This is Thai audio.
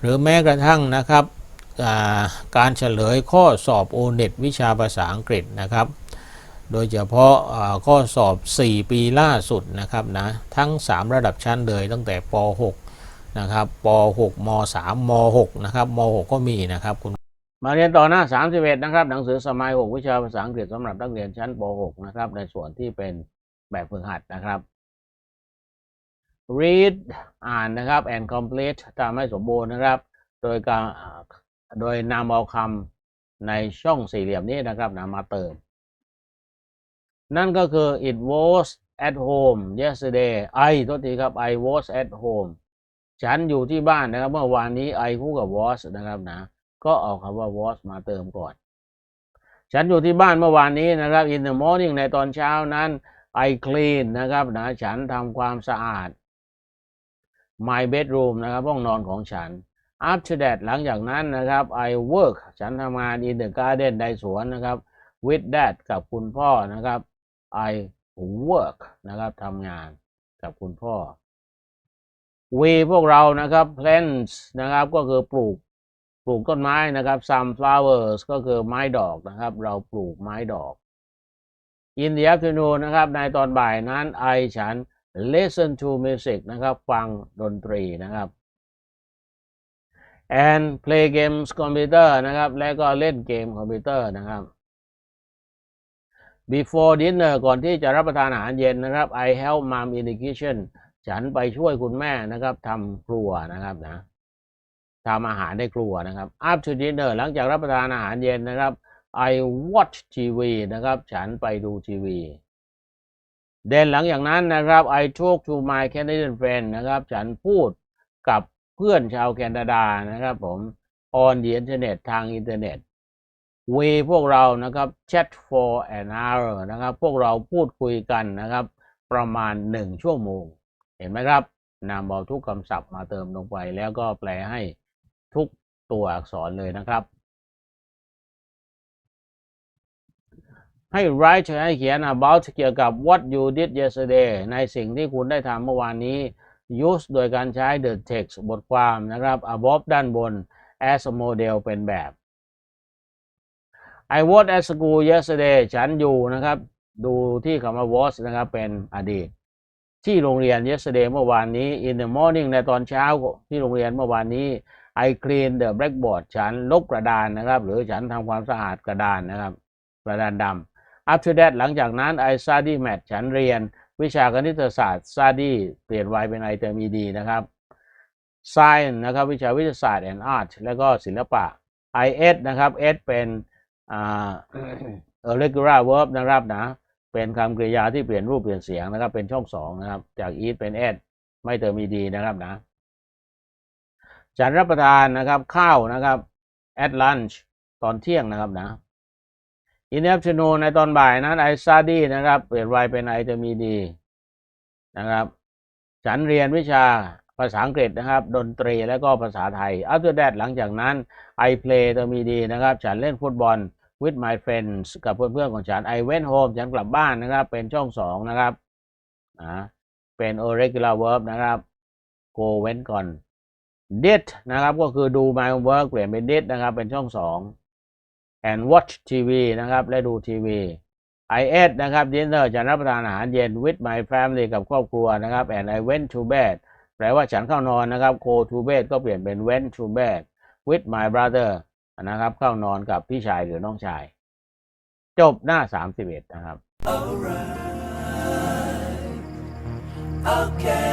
หรือแม้กระทั่งนะครับาการเฉลยข้อสอบโอเน็ตวิชาภาษาอังกฤษนะครับ โดยเฉพาะาข้อสอบ 4 ปีล่าสุดนะครับนะทั้ง 3 ระดับชั้นเลยตั้งแต่ป .6 นะครับป .6 ม .3 ม .6 นะครับม .6 ก็มีนะครับคุณมาเรียนต่อหน้า 31 นะครับหนังสือสมัย 6 วิชาภาษาอังกฤษสำหรับนักเรียนชั้นป .6 นะครับในส่วนที่เป็นแบบฝึกหัดนะครับ read อ่านนะครับ and complete ทำให้สมบูรณ์นะครับ โดยการโดยนำเอาคำในช่องสี่เหลี่ยมนี้นะครับนำมาเติม นั่นก็คือ it was at home yesterday I ทษทีครับ I was at home ฉันอยู่ที่บ้านนะครับ เมื่อวานนี้ I คู่กับ was นะครับนะ ก็เอาคำว่า was มาเติมก่อน ฉันอยู่ที่บ้านเมื่อวานนี้นะครับ in the morning ในตอนเช้านั้น I clean นะครับนะฉันทำความสะอาด my bedroom นะครับห้องนอนของฉัน after that หลังจากนั้นนะครับ I work ฉันทำงาน in the garden ในสวนนะครับ with dad กับคุณพ่อนะครับ I work นะครับทำงานกับคุณพ่อ we พวกเรานะครับ plants นะครับก็คือปลูกปลูกต้นไม้นะครับ some flowers ก็คือไม้ดอกนะครับ เราปลูกไม้ดอก in the afternoon นะครับในตอนบ่ายนั้น I ฉัน listen to music นะครับ ฟังดนตรีนะครับ and play games computer นะครับ และก็เล่นเกมคอมพิวเตอร์นะครับ before dinner ก่อนที่จะรับประทานอาหารเย็นนะครับ I help mom in the kitchen ฉันไปช่วยคุณแม่นะครับทำครัวนะครับนะทำอาหารในครัวนะครับ after dinner หลังจากรับประทานอาหารเย็นนะครับ I watch TV นะครับ ฉันไปดูทีวี เดนหลังจากนั้นนะครับ I talk to my Canadian friend นะครับ ฉันพูดกับเพื่อนชาวแคนาดานะครับผม on the internet ทางอินเทอร์เน็ต we พวกเรานะครับ chat for an hour นะครับ พวกเราพูดคุยกันนะครับ ประมาณหนึ่งชั่วโมง เห็นไหมครับนำเอาทุกคำศัพท์มาเติมลงไปแล้วก็แปลให้ทุกตัวอักษรเลยนะครับ ให้ write ให้เขียน about เกี่ยวกับ what you did yesterday ในสิ่งที่คุณได้ทำเมื่อวานนี้ use โดยการใช้ the text บทความนะครับ above ด้านบน as a model เป็นแบบ I was at school yesterday ฉันอยู่นะครับ ดูที่คำว่า was นะครับเป็นอดีต ที่โรงเรียน yesterday เมื่อวานนี้ in the morning ในตอนเช้าที่โรงเรียนเมื่อวานนี้ I clean the blackboard ฉันลบกระดานนะครับ หรือฉันทำความสะอาดกระดานนะครับ กระดานดำ after that หลังจากนั้น I study math ฉันเรียนวิชาคณิตศาสตร์ study เปลี่ยน y เป็น i เติม ed นะครับ science นะครับวิชาวิทยาศาสตร์ and art แล้วก็ศิลปะ I s นะครับ s เป็นอ่า irregular verb นะครับนะเป็นคำกริยาที่เปลี่ยนรูปเปลี่ยนเสียงนะครับ เป็นช่องสองนะครับ จาก eat เป็น s ไม่เติม ed นะครับนะฉันรับประทานนะครับข้าวนะครับ at lunch ตอนเที่ยงนะครับนะ in the afternoon ในตอนบ่ายนั้น I study นะครับ เปลี่ยน y เป็น i จะมีดีนะครับ ฉันเรียนวิชาภาษาอังกฤษนะครับ ดนตรีและก็ภาษาไทย after that หลังจากนั้น I play จะมีดีนะครับ ฉันเล่นฟุตบอล with my friends กับเพื่อนๆของฉัน I went home ฉันกลับบ้านนะครับ เป็นช่องสองนะครับอ่าเป็น irregular verb นะครับ go went ก่อน did นะครับ ก็คือดู my work เปลี่ยนเป็น did นะครับ เป็นช่องสอง and watch TV นะครับ และดูทีวี I ate นะครับ dinner ฉันรับประทานอาหารเย็น with my family กับครอบครัวนะครับ and I went to bed แปลว่าฉันเข้านอนนะครับ go to bed ก็เปลี่ยนเป็น went to bed with my brother นะครับ เข้านอนกับพี่ชายหรือน้องชาย จบหน้า 31 นะครับ Okay, okay.